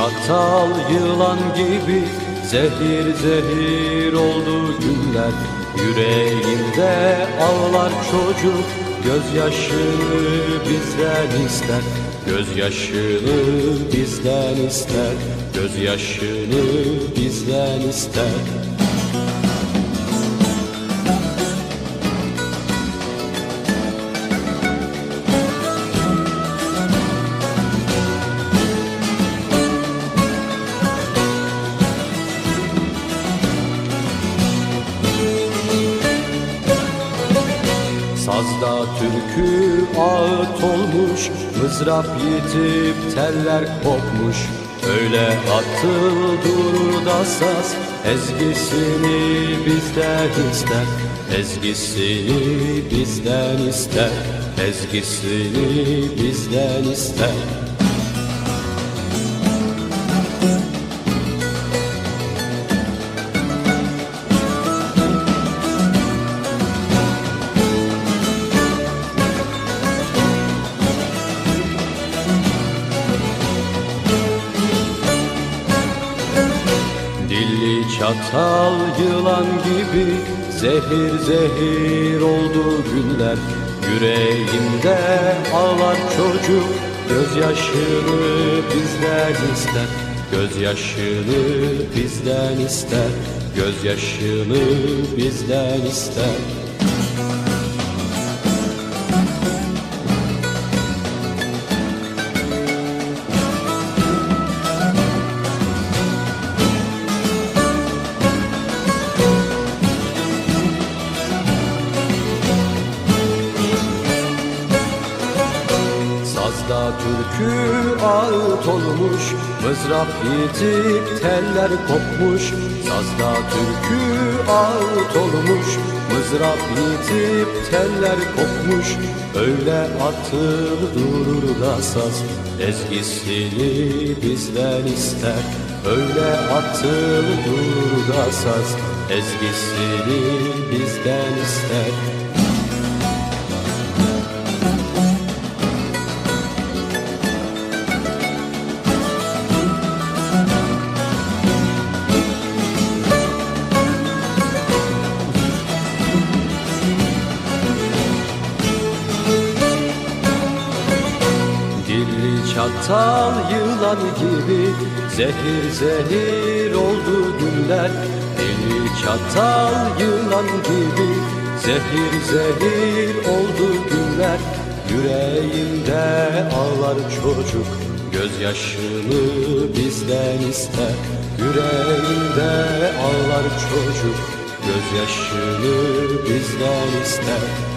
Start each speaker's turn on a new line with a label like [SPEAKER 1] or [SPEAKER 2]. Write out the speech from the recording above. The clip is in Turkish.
[SPEAKER 1] çatal yılan gibi Zehir zehir oldu günler. Yüreğimde ağlar çocuk Gözyaşını bizden ister. Gözyaşını bizden ister Gözyaşını bizden ister Sazda türkü ağıt olmuş Mızrap yitip teller kopmuş. Öyle atıl durur da saz Ezgisini bizden ister. Ezgisini bizden ister Ezgisini bizden ister çatal yılan gibi Zehir zehir oldu günler Yüreğimde ağlar çocuk Gözyaşını bizden ister. Gözyaşını bizden ister Gözyaşını bizden ister Sazda türkü ağıt olmuş Mızrap yitip teller kopmuş. Sazda türkü ağıt olmuş Mızrap yitip teller kopmuş. Öyle atıl durur da saz Ezgisini bizden ister. Öyle atıl durur da saz Ezgisini bizden ister Çatal yılan gibi Zehir zehir oldu günler. Dilli çatal yılan gibi Zehir zehir oldu günler. Yüreğimde ağlar çocuk Gözyaşını bizden ister. Yüreğimde ağlar çocuk Gözyaşını bizden ister